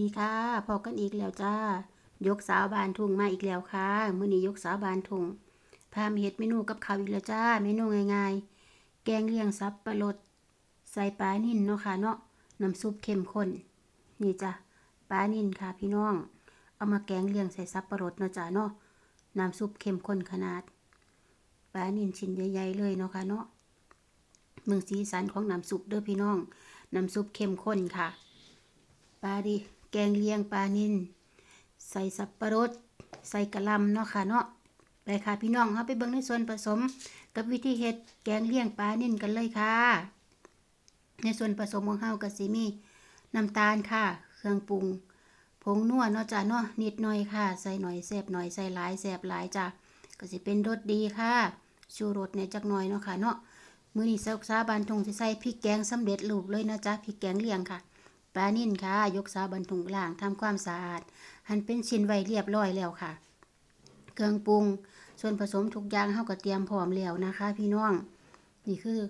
ดีค่ะพอกันอีกแล้วจ้า ยกสาวบานทุ่งมาอีกแล้วค่ะมื้อนี้ยกสาวบานทุ่งพามาเฮ็ดเมนูกับข้าวอีกแล้วจ้า เมนูง่ายๆ แกงเลียงสับปะรดใส่ปลานิ่นเนาะค่ะเนาะ น้ำซุปเข้มข้น นี่จ้ะปลานิ่นค่ะพี่น้อง เอามาแกงเลียงใส่สับปะรดเนาะจ้าเนาะ น้ำซุปเข้มข้นขนาด ปลานิ่นชิ้นใหญ่ๆเลยเนาะค่ะเนาะเมืองสีสันของน้ำซุปเด้อพี่น้อง น้ำซุปเข้มข้นค่ะ ปลาดิ แกงเลียงปลานินใส่สับปะรด ใส่กะลำเนาะค่ะเนาะไปค่ะพี่น้องเราไปเบิ่งในส่วนผสม กับวิธีเฮ็ดแกงเลียงปลานินกันเลยค่ะ ในส่วนผสมของเฮาก็สิมีน้ำตาลค่ะ เครื่องปรุงผงนัวเนาะจ้ะเนาะนิดหน่อยค่ะ ใส่หน่อยแซ่บหน่อยใส่หลายแซ่บหลายจ้ะก็สิเป็นรสดีค่ะชูรสเนี่ยจักหน่อยเนาะค่ะเนาะมื้อนี้ซาซาบานทงสิใส่พริกแกงสำเร็จรูปเลยนะจ๊ะพริกแกงเลียงค่ะ ปลานิ่นค่ะ ยกสาบันทุงล่างทำความสะอาด หั่นเป็นชิ้นไว้เรียบร้อยแล้วค่ะ เครื่องปรุง ส่วนผสมทุกอย่างเฮาก็เตรียมพร้อมแล้วนะคะ พี่น้อง นี่คือ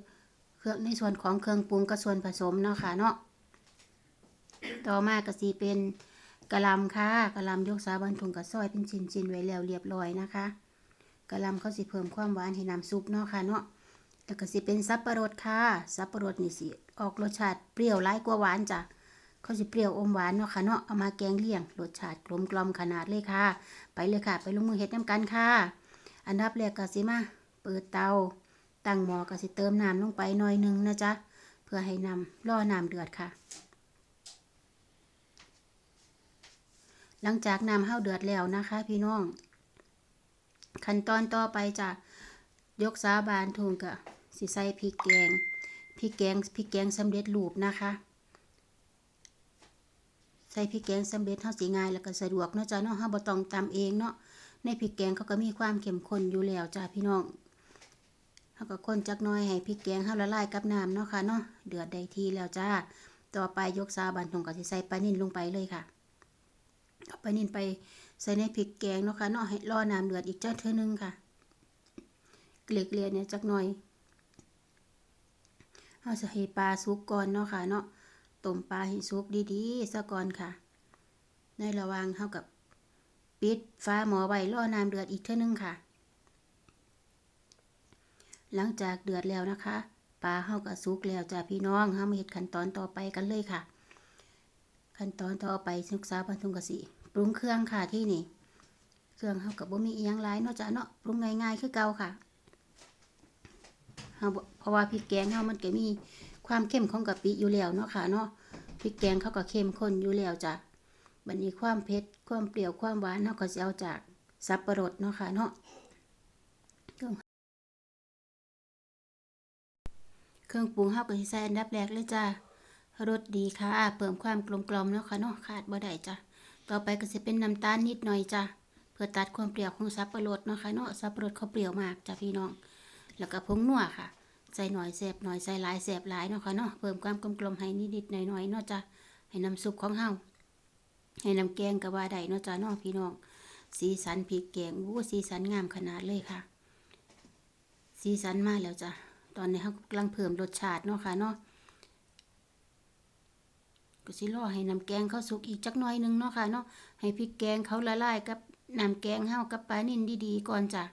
เครื่องในส่วนของเครื่องปรุงกับส่วนผสมเนาะค่ะเนาะ ต่อมาก็สิเป็นกะลำค่ะกะลำยกสาบันทุงกับซอยเป็นชิ้นๆไว้แล้วเรียบร้อยนะคะกะลำเขาสิเพิ่มความหวานให้น้ำซุปเนาะค่ะเนาะแล้วก็สิเป็นสับปะรดค่ะ สับปะรดนี่สิออกรสชาติเปรี้ยวร้ายกว่าหวานจ้ะ เขาสิเปรี้ยวอมหวานเนาะค่ะเนาะเอามาแกงเลี่ยงรสชาติกลมกลอมขนาดเลยค่ะ ไปเลยค่ะ ไปลงมือเฮ็ดน้ำกันค่ะ อันดับแรกก็สิมาเปิดเตาตั้งหม้อก็สิเติมน้ำลงไปหน่อยหนึงนะจ๊ะเพื่อให้น้ำรอน้ำเดือดค่ะ หลังจากน้ำเฮาเดือดแล้วนะคะ พี่น้อง ขั้นตอนต่อไปจะยกสาบานทุงกะสิใส่พริกแกงพริกแกงพริกแกงสำเร็จรูปนะคะ ส่พริกแกงสำเร็จเฮาสิง่ายแล้วก็สะดวกเนาะจ้ะเนาะเฮาบ่ต้องตำเองเนาะในพริกแกงเขาก็มีความเข้มข้นอยู่แล้วจ้ะพี่น้องเฮาก็คนจักน่อยให้พริกแกงเฮาละลายกับน้ำเนาะค่ะเนาะเดือดได้ทีแล้วจ้าต่อไปยกสาบานทงก็สิใส่ปลานิ่นลงไปเลยค่ะเอาปลานิ่นไปใส่ในพริกแกงเนาะค่ะเนาะให้รอน้ำเดือดอีกจักเทื่อนึงค่ะ เกลี่ยเกลี่ยเนี่ยจักหน่อยเราให้ปลาสุกก่อนเนาะค่ะเนาะ ต้มปลาให้สุกดีๆซะก่อนค่ะ ในระหว่างเท่ากับปิดฟ้าหมอไว้รอน้ำเดือดอีกเท่านึงค่ะ หลังจากเดือดแล้วนะคะ ปลาเฮากับสุกแล้วจ้าพี่น้องเฮามาเฮ็ดขั้นตอนต่อไปกันเลยค่ะ ขั้นตอนต่อไปศึกษาบรรทุงกสิปรุงเครื่องค่ะที่นี่ เครื่องเฮากับบ่มีอีหยังหลายนาะจ้ะเนาะปรุงง่ายๆคือเก่าค่ะเฮาเพราะว่าพริกแกงเฮามันก็มี ความเข้มของกะปิอยู่แล้วเนาะค่ะเนาะพริกแกงเขาก็เข้มข้นอยู่แล้วจ้ะบัดนี้ความเผ็ดความเปรี้ยวความหวานเฮาก็สิเอาจากสับปะรดเนาะค่ะเนาะเครื่องปรุงเฮาก็สิใส่อันดับแรกเลยจ้ะรสดีค่ะเพิ่มความกลมกล่อมเนาะค่ะเนาะขาดบ่ได้จ้ะต่อไปก็สิเป็นน้ำตาลนิดหน่อยจ้ะเพื่อตัดความเปรี้ยวของสับปะรดเนาะค่ะเนาะสับปะรดเขาเปรี้ยวมากจ้ะพี่น้อง แล้วก็ผงนัวค่ะ ใส่หน่อยแสบหน่อยใส่หลายแสบหลายเนาะค่ะเนาะเพิ่มความกลมกลมให้นิดๆหน่อยๆเนาะจ้ะให้น้ำซุปของเฮาให้น้ำแกงก็ว่าได้เนาะจ้ะเนาะพี่น้อง สีสันพริกแกงโอ้สีสันงามขนาดเลยค่ะ สีสันมาแล้วจ้ะตอนนี้เฮากำลังเพิ่มรสชาติเนาะค่ะเนาะก็สิรอให้น้ำแกงเขาสุกอีกจักหน่อยหนึงเนาะค่ะเนาะให้พริกแกงเขาละลายกับน้ำแกงเฮากับปลานิ่นดีๆก่อนจ้ะ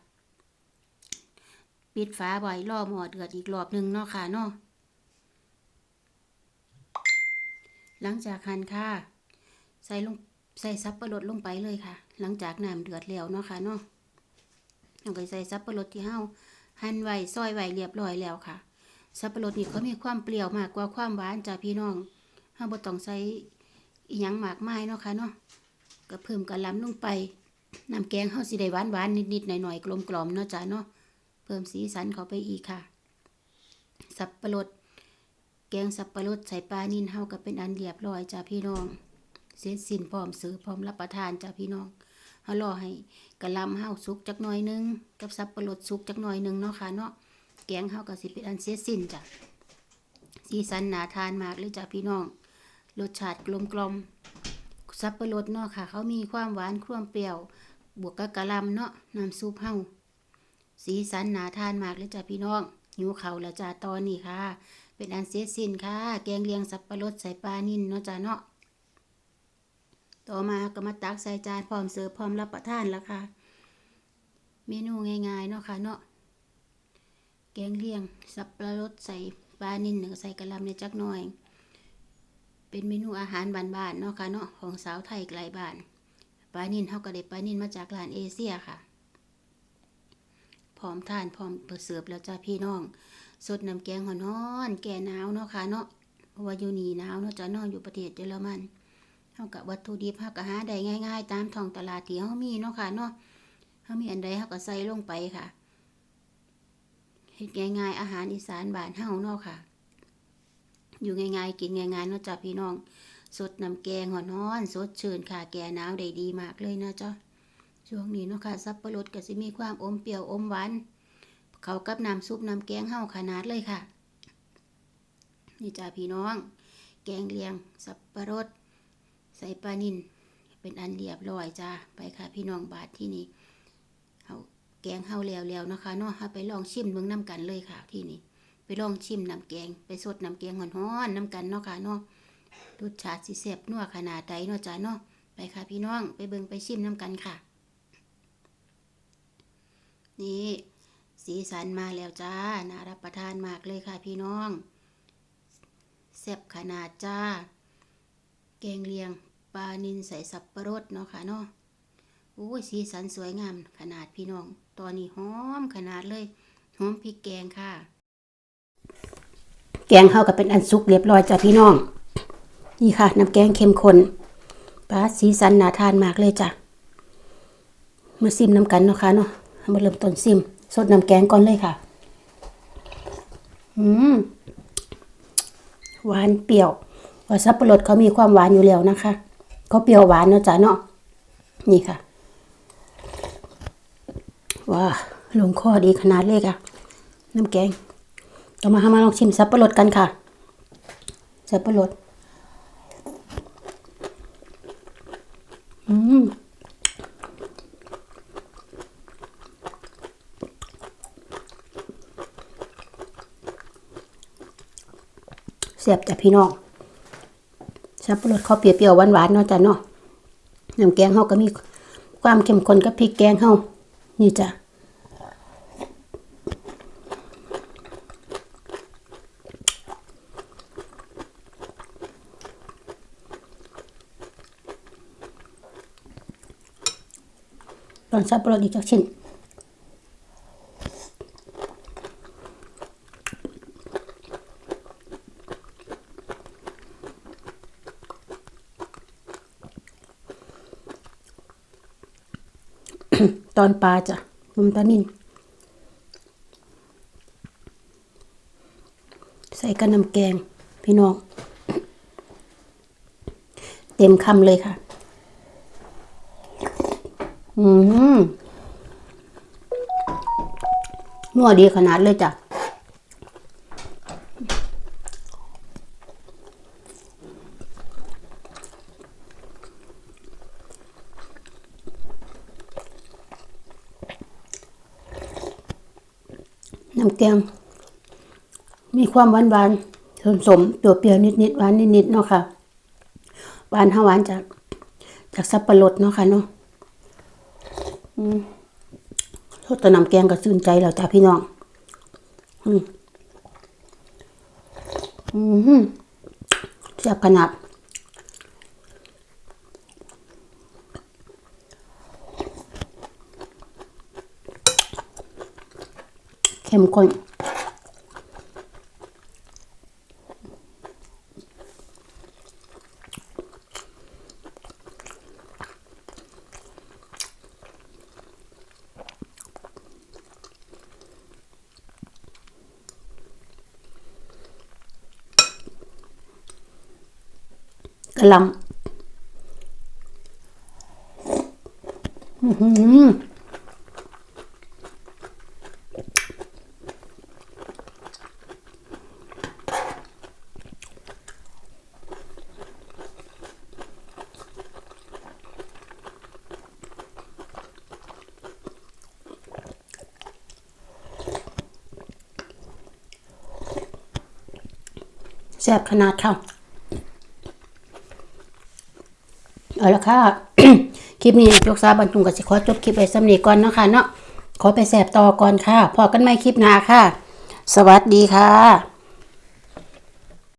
ปิดฝาไว้รอหมอเดือดอีกรอบหนึ่งเนาะค่ะเนาะหลังจากหั่นค่ะ ใส่ลงใส่ซับปะรดลงไปเลยค่ะ หลังจากน้ำเดือดแล้วเนาะค่ะเนาะเราก็ใส่ซับปะรดที่เฮาหั่นไว้ซอยไว้เรียบร้อยแล้วค่ะซับปะรดนี่เขามีความเปรี้ยวมากกว่าความหวานจ้ะพี่น้องเฮาบ่ต้องใส่อีหยังมากมายเนาะค่ะเนาะก็เพิ่มกะลำลงไปน้ำแกงเฮาสิได้หวานๆนิดๆหน่อยๆกลมๆเนาะจ้ะเนาะ เพิ่มสีสันเข้าไปอีกค่ะ สับปะรด แกงสับปะรดใส่ปลานิ่นเฮาก็เป็นอันเรียบร้อยจ้าพี่น้อง เสร็จสิ้นพร้อมซื้อพร้อมรับประทานจ้าพี่น้องเฮารอให้กะลำเฮาสุกจักหน่อยหนึง กับสับปะรดสุกจักหน่อยหนึงเนาะค่ะเนาะ แกงเฮาก็สิเป็นอันเสร็จสิ้นจ้ะสีสันน่าทานมากเลยจ้าพี่น้อง รสชาติกลมกลมสับปะรดเนาะค่ะ เขามีความหวานความเปรี้ยว บวกกับกะลำเนาะน้ำซุปเฮา สีสันหนาทานมากเลยจ้ะพี่น้องหิวเขาแล้วจ้าตอนนี้ค่ะ เป็นอันเสร็จสิ้นค่ะ แกงเลียงสับปะรดใส่ปลานิ่นเนาะจ้าเนาะต่อมาก็มาตักใส่จานพร้อมเสิร์ฟพร้อมรับประทานแล้วค่ะ เมนูง่ายๆเนาะค่ะเนาะแกงเลียงสับปะรดใส่ปลานิ่นหนึ่งใส่กระลำในจักหน่อย เป็นเมนูอาหารบ้านๆเนาะค่ะเนาะของสาวไทยไกลบ้านปลานิ่นเฮาก็ได้ปลานิ่นมาจากร้านเอเชียค่ะ ร้อมทานพร้อมเปิดเสิร์ฟแล้วจ้าพี่น้อง สดน้ำแกงหอนอนแก่หนาวเนาะค่ะเนาะเพราะว่าอยู่นี่หนาวเนาะจ้ะเนาะอยู่ประเทศเยอรมันเฮากับวัตถุดิบเฮาก็หาได้ง่าย ๆ ตามท้องตลาดที่เฮามีเนาะค่ะเนาะเฮามีอันใดเฮาก็ใส่ลงไปค่ะเฮ็ดง่ายๆอาหารอีสานบ้านเฮาเนาะค่ะ อยู่ง่ายๆกินง่ายๆเนาะจ้ะพี่น้องสดน้ำแกงหอนอนสดชื่นค่ะแก่หนาวได้ดีมากเลยนะจ้ะ ช่วงนี้เนาะค่ะสับปะรดก็สิมีความอมเปรี้ยวอมหวานเขากับน้ำซุปน้ำแกงเฮาขนาดเลยค่ะ นี่จ้าพี่น้อง แกงเลียงสับปะรด ใส่ปลานินเป็นอันเรียบร้อยจ้าไปค่ะ พี่น้องบาทที่นี่เฮาแกงเฮาแล้วๆนะคะเนาะเฮาไปลองชิมเบิ่งน้ำกันเลยค่ะที่นี่ไปลองชิมน้ำแกง ไปสดน้ำแกงฮ้อนๆน้ำกันเนาะค่ะเนาะรสชาติสิแซ่บนัวขนาดใดเนาะจ้าเนาะไปค่ะพี่น้องไปเบิ่งไปชิมน้ำกันค่ะ นี่ สีสันมาแล้วจ้าน่ารับประทานมากเลยค่ะพี่น้องแซ่บขนาดจ้า แกงเลียงปลานินใส่สับปะรดเนาะค่ะเนาะโอ้ยสีสันสวยงามขนาดพี่น้อง ตอนนี้หอมขนาดเลยหอมพริกแกงค่ะ แกงเฮาก็เป็นอันสุกเรียบร้อยจ้ะพี่น้อง นี่ค่ะน้ำแกงเข้มข้นปลาสีสันน่าทานมากเลยจ้ะมาซิมน้ำกันเนาะค่ะเนาะ มาเริ่มต้นซิมสดน้ำแกงก่อนเลยค่ะ อืมหวานเปรี้ยวว่าสับปะรดเขามีความหวานอยู่แล้วนะคะเขาเปรี้ยวหวานเนาะจ้ะเนาะนี่ค่ะว้าลงคอดีขนาดเลยค่ะ น้ำแกงเรามามาลองชิมสับปะรดกันค่ะ สับปะรดอืม เสียบจ้ะพี่น้องสับปะรดเขาเปรี้ยวๆหวานๆเนาะจ้ะเนาะน้ำแกงเฮาก็มีความเข้มข้นกับพริกแกงเฮานี่จ้ะลองสับปะรดอีกจักชิ้น ตอนปลาจ้ะลุมปลานินใส่กระนำแกงพี่น้อง เต็มคำเลยค่ะ อืมนัวดีขนาดเลยจ้ะ น้ำแกง มีความหวานหวานสมสมๆตัวเปรี้ยวนิดนิดๆหวานนิดนิดๆเนาะค่ะหวานห้าหวานจากจากสับปะรดเนาะค่ะเนาะอืมทดแตะน้ำแกงก็ซื่นใจแล้วจ้าพี่น้อง อืมอืมแซ่บขนาด เข้มข้น กะหล่ำอื้อหือ แซ่บขนาดค่ะเอาละค่ะ คลิปนี้ยกซาบันทุงกับสิขอจบคลิปไว้สำเนีก่อนเนาะค่ะเนาะขอไปแสบต่อก่อนค่ะ พอกันไม่คลิปหน้าค่ะ สวัสดีค่ะ